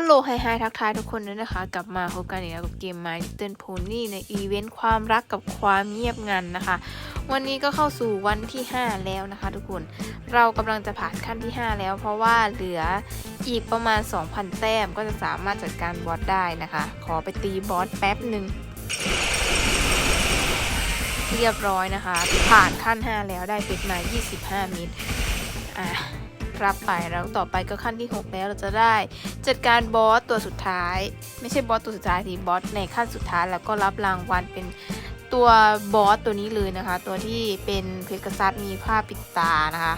อัลโหลไฮไฮทักทายทุกคนด้วยนะคะ กลับมาพบกันอีกแล้วกับเกม My Little Pony ในอีเวนต์ความรักกับความเงียบงันนะคะ วันนี้ก็เข้าสู่วันที่ 5 แล้วนะคะทุกคน เรากำลังจะผ่านขั้นที่ 5 แล้ว เพราะว่าเหลืออีกประมาณ 2,000 แต้มก็จะสามารถจัดการบอสได้นะคะ ขอไปตีบอสแป๊บหนึ่งเรียบร้อยนะคะ ผ่านขั้น 5 แล้วได้เพชรมา 25 มิตรอะ รับไปแล้วต่อไปก็ขั้นที่ 6 แล้วเราจะได้จัดการบอสตัวสุดท้าย ไม่ใช่บอสตัวสุดท้ายทีบอสในขั้นสุดท้ายแล้วก็รับรางวัลเป็นตัวบอสตัวนี้เลยนะคะ ตัวที่เป็นเพชรกษัตริย์มีผ้าปิดตานะคะ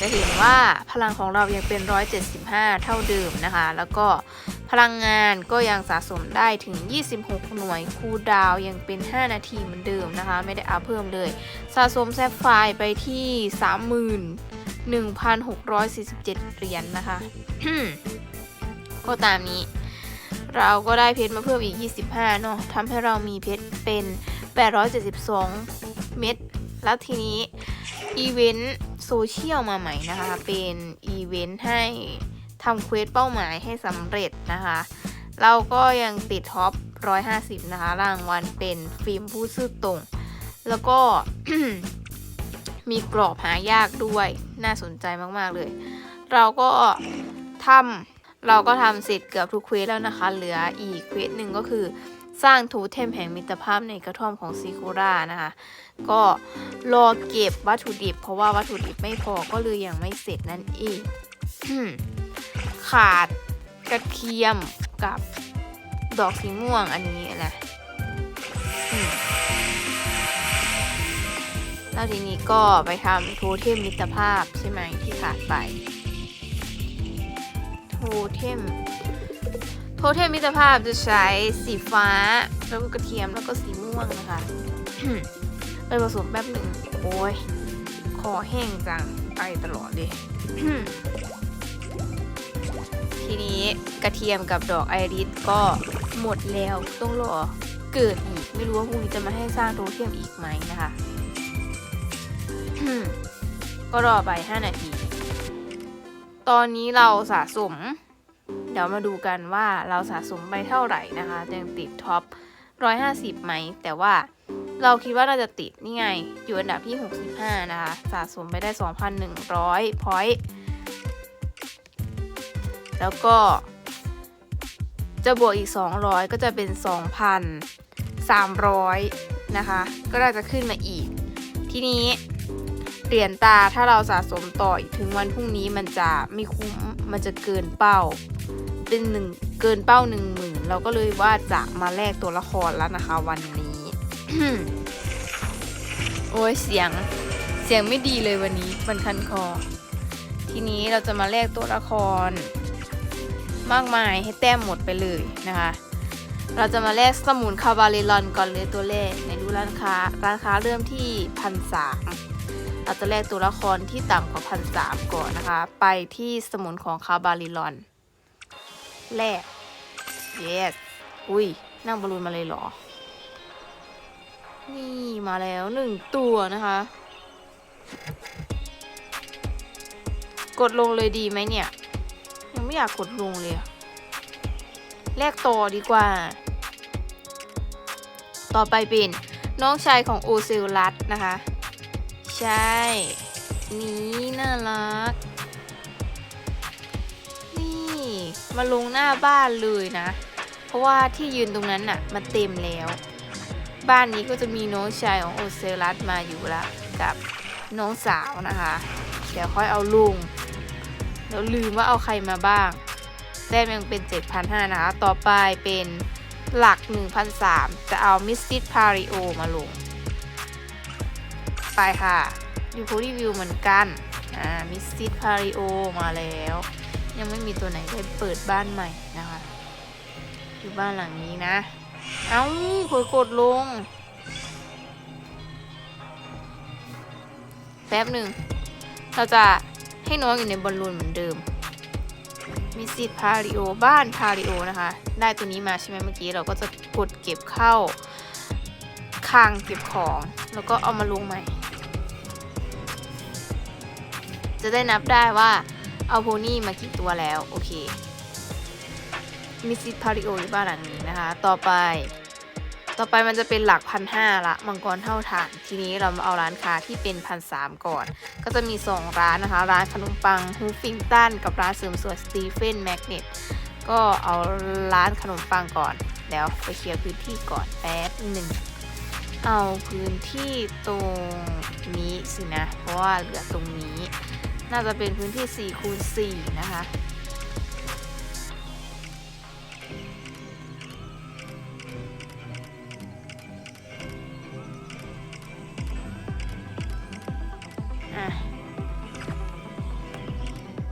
จะเห็นว่าพลังของเรายังเป็น 175 เท่าเดิมนะคะ แล้วก็ พลังงานก็ยังสะสมได้ถึง 26 หน่วยคูลดาวยังเป็น 5 นาทีเหมือนเดิมนะคะ ไม่ได้อัพเพิ่มเลย สะสมแซฟไฟไปที่ 31,647 เหรียญนนะคะ ก็ตามนี้ เราก็ได้เพชรมาเพิ่มอีก 25 เนาะทำให้เรามีเพชรเป็น 872 เม็ดแล้วทีนี้ อีเวนต์โซเชียลมาใหม่นะคะ เป็นอีเวนต์ให้ ทำเควสเป้าหมายให้สำเร็จนะคะ เราก็ยังติดท็อป 150 นะคะ รางวัลเป็นฟิล์มผู้ซื่อตรง แล้วก็มีกรอบหายากด้วย น่าสนใจมากๆเลย เราก็ทำเราก็ทำเสร็จเกือบทุกเควสแล้วนะคะ เหลืออีกเควสหนึ่งก็คือสร้างโทเทมแห่งมิตรภาพในกระท่อมของซีโครานะคะ ก็รอเก็บวัตถุดิบ เพราะว่าวัตถุดิบไม่พอก็เลยยังไม่เสร็จนั่นเอง ขาดกระเทียมกับดอกสีม่วงอันนี้นะแล้วทีนี้ก็ไปทำโทเทมมิตรภาพใช่ไหมที่ขาดไป โทเทม โทเทมมิตรภาพจะใช้สีฟ้า แล้วก็กระเทียมแล้วก็สีม่วงนะคะไปผสมแป๊บหนึ่งโอ้ย คอแห้งจัง ไปตลอดเลย ทีนี้กระเทียมกับดอกไอริสก็หมดแล้วต้องรอเกิดอีกไม่รู้ว่าพรุ่งนี้จะมาให้สร้างโทเทียมอีกไหมนะคะก็รอไป 5 นาที ตอนนี้เราสะสม เดี๋ยวมาดูกันว่าเราสะสมไปเท่าไหร่นะคะยังติดท็อป 150 ไหม แต่ว่าเราคิดว่าน่าจะติดนี่ไง อยู่อันดับที่ 65 นะคะ สะสมไปได้ 2,100 พอยต์ แล้วก็ จะบวกอีก 200 ก็จะเป็น 2,300 นะคะ ก็น่าจะขึ้นมาอีก ทีนี้เหรียญตาถ้าเราสะสมต่ออีกถึงวันพรุ่งนี้มันจะไม่คุ้มมันจะเกินเป้า เป็นหนึ่งเกินเป้าหนึ่งหมื่นเราก็เลยว่าจะมาแลกตัวละครแล้วนะคะ วันนี้ โอ้ยเสียงเสียงไม่ดีเลยวันนี้มันคันคอ ทีนี้เราจะมาแลกตัวละคร มากมายให้แต้มหมดไปเลยนะคะ เราจะมาแลกสมุนคาบาเลรอนก่อนเลยตัวแรกในดูร้านค้าร้านค้าเริ่มที่พันสามเราจะแลกตัวละครที่ต่ำกว่าพันสามก่อนนะคะ ไปที่สมุนของคาบาลิลอนแรก yes อุ้ย นั่งบอลลูนมาเลยเหรอ นี่มาแล้วหนึ่งตัวนะคะ กดลงเลยดีไหมเนี่ย ไม่อยากกดลงเลยแลกต่อดีกว่า ต่อไปเป็นน้องชายของโอเซลลัสนะคะ ใช่ นี่น่ารัก นี่มาลงหน้าบ้านเลยนะ เพราะว่าที่ยืนตรงนั้นน่ะมันเต็มแล้ว บ้านนี้ก็จะมีน้องชายของโอเซลัสมาอยู่ละกับน้องสาวนะคะ เดี๋ยวค่อยเอาลุง เดี๋ยวลืมว่าเอาใครมาบ้างแต้มยังเป็น 7,500 นะคะ ต่อไปเป็นหลัก1,300จะเอามิสติสพาริโอมาลง ไปค่ะยูโครีวิวเหมือนกัน อ่า มิสติสพาริโอมาแล้ว ยังไม่มีตัวไหนได้เปิดบ้านใหม่นะคะ อยู่บ้านหลังนี้นะ เอ้าเผลอกดลง แป๊บหนึ่ง เราจะ ให้น้องอยู่ในบอลลูนเหมือนเดิมมิสซิตพาริโอบ้านพาริโอนะคะ ได้ตัวนี้มาใช่ไหมเมื่อกี้เราก็จะกดเก็บเข้าคลังเก็บของ แล้วก็เอามาลงใหม่ จะได้นับได้ว่าเอาโพนี่มากี่ตัวแล้ว โอเคมิซิพาริโออยู่บ้านหลังนี้นะคะ ต่อไป ต่อไปมันจะเป็นหลักพันห้าละมังกรเท่าฐาน ทีนี้เรามาเอาร้านค้าที่เป็นพันสามก่อน ก็จะมี 2 ร้านนะคะ ร้านขนมปังฮูฟิงตันกับร้านเสริมสวยสตีเฟนแมกเนตก็เอาร้านขนมปังก่อนเดี๋ยวไปเคลียร์พื้นที่ก่อนแป๊บหนึ่งเอาพื้นที่ตรงนี้สินะ เพราะว่าเหลือตรงนี้ น่าจะเป็นพื้นที่4คูณ4นะคะ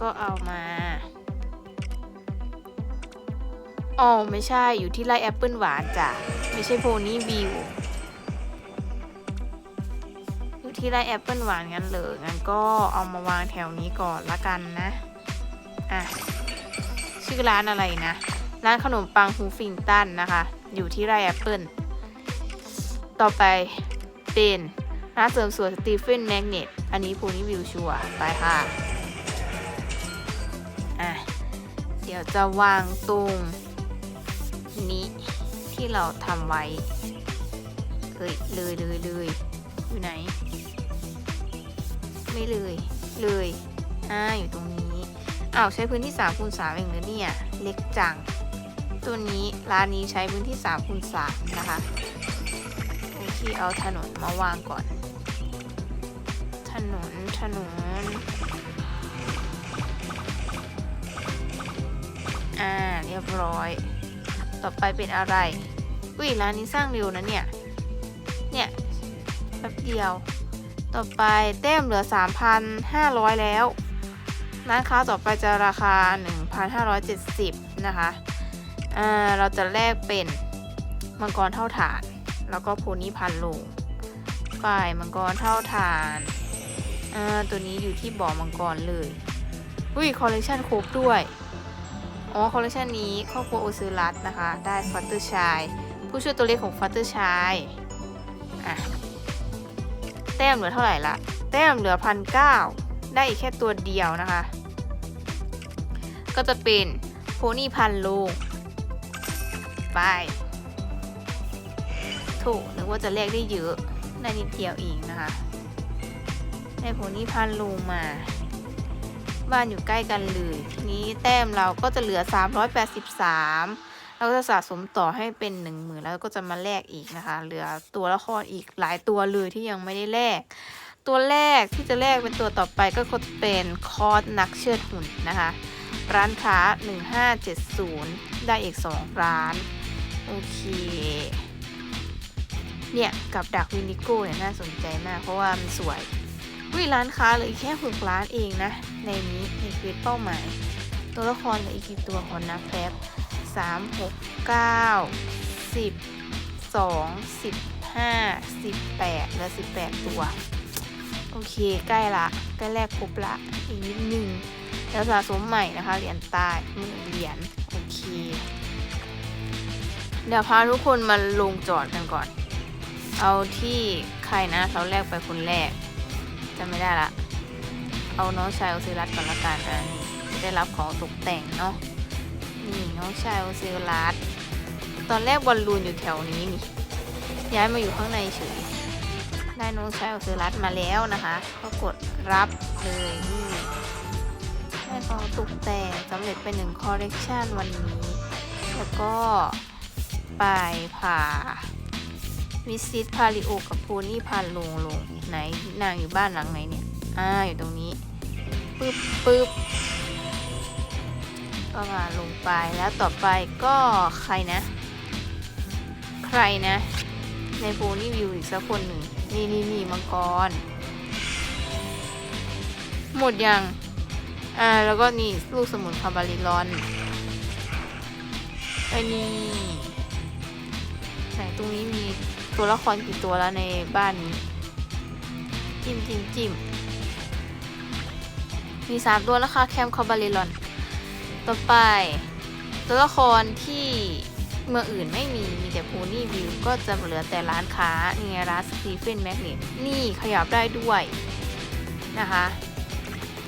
ก็เอามาอ๋อไม่ใช่อยู่ที่ไร่แอปเปิลหวานจ้ะ ไม่ใช่โพนี่วิวอยู่ที่ไร่แอปเปิลหวานงั้นเลยงั้นก็เอามาวางแถวนี้ก่อนละกันนะ อะ ชื่อร้านอะไรนะ ร้านขนมปังฮูฟิงตันนะคะ อยู่ที่ไร่แอปเปิลต่อไปเป็นร้านเสริมสวยสตีเฟนแมกเนตอันนี้พูนี่วิวชัวร์ไปค่ะ ดี๋ยวจะวางตรงนี้ที่เราทำไว้เอ้ยเลยเลยเลยอยู่ไหน ไม่เลยเลยอ่าอยู่ตรงนี้อ้าวใช้พื้นที่3คูณ3เองเหรอเนี่ยเล็กจัง ตัวนี้ร้านนี้ใช้พื้นที่3คูณ3นะคะโอเคเอาถนนมาวางก่อน ถนนถนน รียบร้อย ต่อไปเป็นอะไร อุ้ยร้านนี้สร้างเร็วนะเนี่ย เนี่ยแป๊บเดียว ต่อไปแต้มเหลือ 3,500 แล้ว ร้านค้าต่อไปจะราคา 1,570 นะคะอ่าเราจะแลกเป็นมังกรเท่าฐาน แล้วก็โพนี่พันลงฝ่ายมังกรเท่าฐานอ่าตัวนี้อยู่ที่บ่อมังกรเลย อุ้ยคอลเลคชันครบด้วย อ๋อคอลเลคชันนี้ครอบครัวโอซิลัสนะคะ ได้ฟัตเตอร์ชาย ผู้ช่วยตัวเล็กของฟัตเตอร์ชายอะแต้มเหลือเท่าไหร่ละแต้มเหลือพันเก้าได้อีกแค่ตัวเดียวนะคะ ก็จะเป็นโพนี่พันโลงไปถูกนึกว่าจะแลกได้เยอะได้นิดเดียวเองนะคะ ได้โพนี่พันโลงมา บ้านอยู่ใกล้กันเลยทีนี้แต้มเราก็จะเหลือ 383 เราก็จะสะสมต่อให้เป็น 1 0,000 แล้วก็จะมาแลกอีกนะคะ เหลือตัวละครอีกหลายตัวเลยที่ยังไม่ได้แลก ตัวแรกที่จะแลกเป็นตัวต่อไปก็จะเป็นคอร์สนักเชือดหุ่นนะคะ ร้านค้า 1570 ได้อีก 2 ร้าน โอเคเนี่ย กับดักวินิโก้เนี่ยน่าสนใจมากเพราะว่ามันสวย วิร้านค้าเหลยแค่หกร้านเองนะ ในนี้ในเควสเป้าหมาย ตัวละครเหลืออีกกี่ตัวขอนับแป๊บสามหกเก้าสิบสองสิบห้าสิบแปดและสิบแปดตัว โอเค ใกล้ละใกล้แรกครบละอีกนิดนึงแล้วสะสมใหม่นะคะ เหรียญใต้หมื่นเหรียญโอเค เดี๋ยวพาทุกคนมาลงจอดกันก่อน เอาที่ใครนะเราแรกไปคนแรก จำไม่ได้ละ เอาน้องชายโอซิรัสก่อนละกันนะได้รับของตกแต่งเนาะนี่น้องชายโอซิรัสตอนแรกบอลลูนอยู่แถวนี้นี่ ย้ายมาอยู่ข้างในเฉยได้น้องชายโอซิรัสมาแล้วนะคะ ก็กดรับเลยนี่ได้ของตกแต่งสำเร็จเป็นหนึ่งคอลเลกชันวันนี้ แล้วก็ปลายผ่า วิซิตพาริโอกับพูนี่พาลงลงไหนนางอยู่บ้านหลังไหนเนี่ย อ่าอยู่ตรงนี้ปึ๊บปึ๊บก็มาลงไปแล้วต่อไปก็ใครนะ ใครนะ ในโพนี่วิวอีกสักคนหนึ่งนี่นี่นี่มังกร หมดยัง อ่าแล้วก็นี่ลูกสมุนคาบาลิลอนไอ้นี่ไหนตรงนี้มี ตัวละครกี่ตัวแล้วในบ้านนี้ จิ้มจิ้มจิ้มมีสามตัวนะคะแคมคาบาลิลอน ต่อไป ตัวละครที่เมืองอื่นไม่มีมีแต่พูนี่วิวก็จะเหลือแต่ร้านค้านี่ไงร้านสตีเฟนแมกเนตนี่ขยับได้ด้วยนะคะ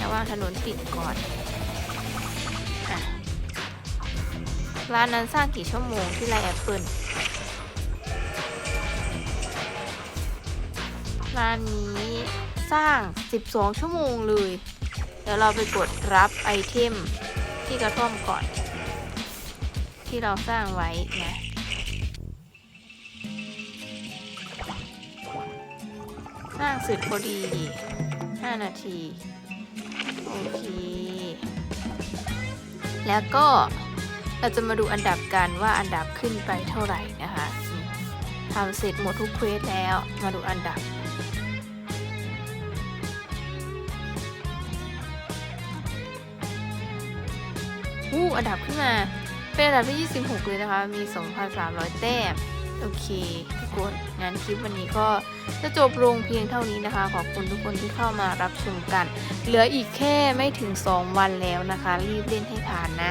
ระหว่าถนนปิดก่อนร้านนั้นสร้างกี่ชั่วโมงที่ไรแอปเปิล ร้านนี้สร้าง 12 ชั่วโมงเลย เดี๋ยวเราไปกดรับไอเทมที่กระท่อมก่อน ที่เราสร้างไว้นะสร้างเสร็จพอดี 5 นาที โอเค แล้วก็เราจะมาดูอันดับกันว่าอันดับขึ้นไปเท่าไหร่นะคะทำเสร็จหมดทุกเควสแล้ว มาดูอันดับ อู้อันดับขึ้นมา เป็นอันดับที่ 26 เลยนะคะ มี 2,300 แต้ม โอเค ทุกคนงั้นคลิปวันนี้ก็จะจบลงเพียงเท่านี้นะคะ ขอบคุณทุกคนที่เข้ามารับชมกัน เหลืออีกแค่ไม่ถึง 2 วันแล้วนะคะ รีบเล่นให้ผ่านนะ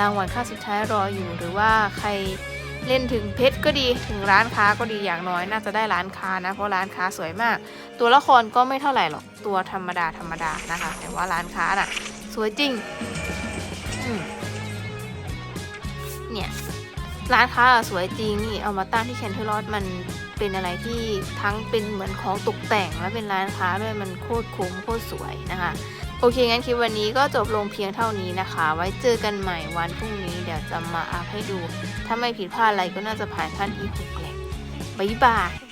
รางวัลค่าสุดท้ายรออยู่ หรือว่าใครเล่นถึงเพชรก็ดีถึงร้านค้าก็ดีอย่างน้อยน่าจะได้ร้านค้านะ เพราะร้านค้าสวยมาก ตัวละครก็ไม่เท่าไหร่หรอกตัวธรรมดาธรรมดานะคะ แต่ว่าร้านค้าน่ะ สวยจริง เนี่ย ร้านค้าสวยจริงนี่เอามาตั้งที่แคนเทอร์ลอดมันเป็นอะไรที่ทั้งเป็นเหมือนของตกแต่งและเป็นร้านค้าด้วยมันโคตรคุ้มโคตรสวยนะคะ โอเค งั้นคลิปวันนี้ก็จบลงเพียงเท่านี้นะคะ ไว้เจอกันใหม่วันพรุ่งนี้เดี๋ยวจะมาอัพให้ดู ถ้าไม่ผิดพลาดอะไรก็น่าจะผ่านขั้นที่หกแหละบ๊ายบาย